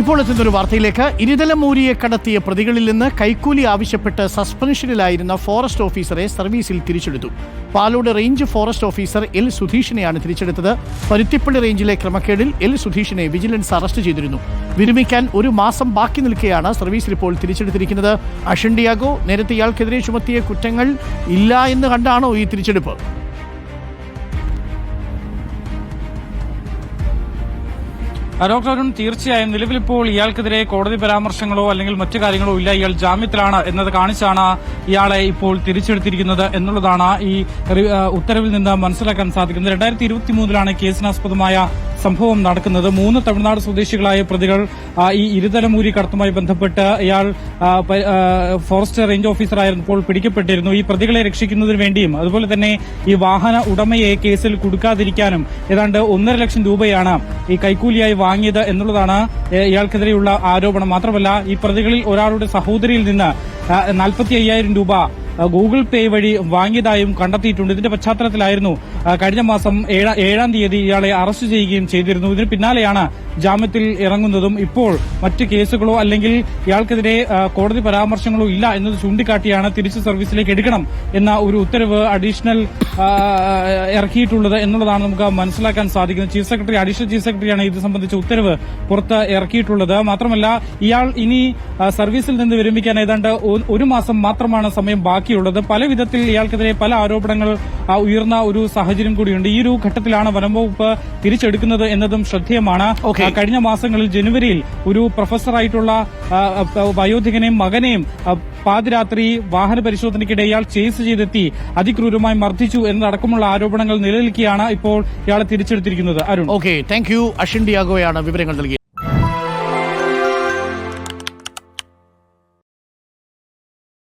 ഇപ്പോൾ എത്തുന്ന ഒരു വാർത്തയിലേക്ക് ഇരുതലമൂരിയെ കടത്തിയ പ്രതികളിൽ നിന്ന് കൈക്കൂലി ആവശ്യപ്പെട്ട് സസ്പെൻഷനിലായിരുന്ന ഫോറസ്റ്റ് ഓഫീസറെ സർവീസിൽ തിരിച്ചെടുത്തു. Palode range forest officer L സുധീഷിനെയാണ് തിരിച്ചെടുത്തത്. പരുത്തിപ്പള്ളി റേഞ്ചിലെ ക്രമക്കേടിൽ എൽ സുധീഷിനെ വിജിലൻസ് അറസ്റ്റ് ചെയ്തിരുന്നു. വിരമിക്കാൻ ഒരു മാസം ബാക്കി നിൽക്കെയാണ് സർവീസിൽ ഇപ്പോൾ തിരിച്ചെടുത്തിരിക്കുന്നത്. അഷണ്ടിയാഗോ നേരത്തെ ഇയാൾക്കെതിരെ ചുമത്തിയ കുറ്റങ്ങൾ ഇല്ല എന്ന് കണ്ടാണോ ഈ തിരിച്ചെടുപ്പ്? ഡോക്ടർ അരുൺ തീർച്ചയായും നിലവിലിപ്പോൾ ഇയാൾക്കെതിരെ കോടതി പരാമർശങ്ങളോ അല്ലെങ്കിൽ മറ്റു കാര്യങ്ങളോ ഇല്ല. ഇയാൾ ജാമ്യത്തിലാണ് എന്നത് കാണിച്ചാണ് ഇയാളെ ഇപ്പോൾ തിരിച്ചെടുത്തിരിക്കുന്നത് എന്നുള്ളതാണ് ഈ ഉത്തരവിൽ നിന്ന് മനസ്സിലാക്കാൻ സാധിക്കുന്നത്. രണ്ടായിരത്തി ഇരുപത്തി മൂന്നിലാണ് കേസിനാസ്പദമായ സംഭവം നടക്കുന്നത്. മൂന്ന് തമിഴ്നാട് സ്വദേശികളായ പ്രതികൾ ഈ ഇരുതലമൂരി കടത്തുമായി ബന്ധപ്പെട്ട് ഇയാൾ ഫോറസ്റ്റ് റേഞ്ച് ഓഫീസറായിരുന്നപ്പോൾ പിടിക്കപ്പെട്ടിരുന്നു. ഈ പ്രതികളെ രക്ഷിക്കുന്നതിന് വേണ്ടിയും അതുപോലെ തന്നെ ഈ വാഹന ഉടമയെ കേസിൽ കൊടുക്കാതിരിക്കാനും ഏതാണ്ട് ഒന്നര ലക്ഷം രൂപയാണ് ഈ കൈക്കൂലിയായി വാങ്ങിയത് എന്നുള്ളതാണ് ഇയാൾക്കെതിരെയുള്ള ആരോപണം. മാത്രമല്ല ഈ പ്രതികളിൽ ഒരാളുടെ സഹോദരിയിൽ നിന്ന് നാൽപ്പത്തി അയ്യായിരം രൂപ ഗൂഗിൾ പേ വഴി വാങ്ങിയതായും കണ്ടെത്തിയിട്ടുണ്ട്. ഇതിന്റെ പശ്ചാത്തലത്തിലായിരുന്നു കഴിഞ്ഞ മാസം ഏഴാ- തീയതി ഇയാളെ അറസ്റ്റ് ചെയ്യുകയും ചെയ്തിരുന്നു. ഇതിന് പിന്നാലെയാണ് ജാമ്യത്തിൽ ഇറങ്ങുന്നതും ഇപ്പോൾ മറ്റ് കേസുകളോ അല്ലെങ്കിൽ ഇയാൾക്കെതിരെ കോടതി പരാമർശങ്ങളോ ഇല്ല എന്നത് ചൂണ്ടിക്കാട്ടിയാണ് തിരിച്ചു സർവീസിലേക്ക് എടുക്കണം എന്ന ഒരു ഉത്തരവ് അഡീഷണൽ ഇറക്കിയിട്ടുള്ളത് എന്നുള്ളതാണ് നമുക്ക് മനസ്സിലാക്കാൻ സാധിക്കുന്നത്. ചീഫ് സെക്രട്ടറി അഡീഷണൽ ചീഫ് സെക്രട്ടറിയാണ് ഇത് സംബന്ധിച്ച ഉത്തരവ് പുറത്ത് ഇറക്കിയിട്ടുള്ളത്. മാത്രമല്ല ഇയാൾ ഇനി സർവീസിൽ നിന്ന് വിരമിക്കാൻ ഏതാണ്ട് ഒരു മാസം മാത്രമാണ് സമയം ബാക്കിയുള്ളത്. പല വിധത്തിൽ ഇയാൾക്കെതിരെ പല ആരോപണങ്ങൾ ഉയർന്ന ഒരു സാഹചര്യം കൂടിയുണ്ട്. ഈ ഒരു ഘട്ടത്തിലാണ് വനംവകുപ്പ് തിരിച്ചെടുക്കുന്നത് എന്നതും ശ്രദ്ധേയമാണ്. കഴിഞ്ഞ മാസങ്ങളിൽ ജനുവരിയിൽ ഒരു പ്രൊഫസറായിട്ടുള്ള വയോധികനെയും മകനെയും പാതിരാത്രി വാഹന പരിശോധനയ്ക്കിടെ ഇയാൾ ചേസ് ചെയ്തെത്തി അതിക്രൂരമായി മർദ്ദിച്ചു എന്നതടക്കമുള്ള ആരോപണങ്ങൾ നിലനിൽക്കുകയാണ് ഇപ്പോൾ ഇയാളെ തിരിച്ചെടുത്തിരിക്കുന്നത്. Arun. Okay thank you Ashin ഡിയാഗോയാണ് വിവരങ്ങൾ നൽകിയത്.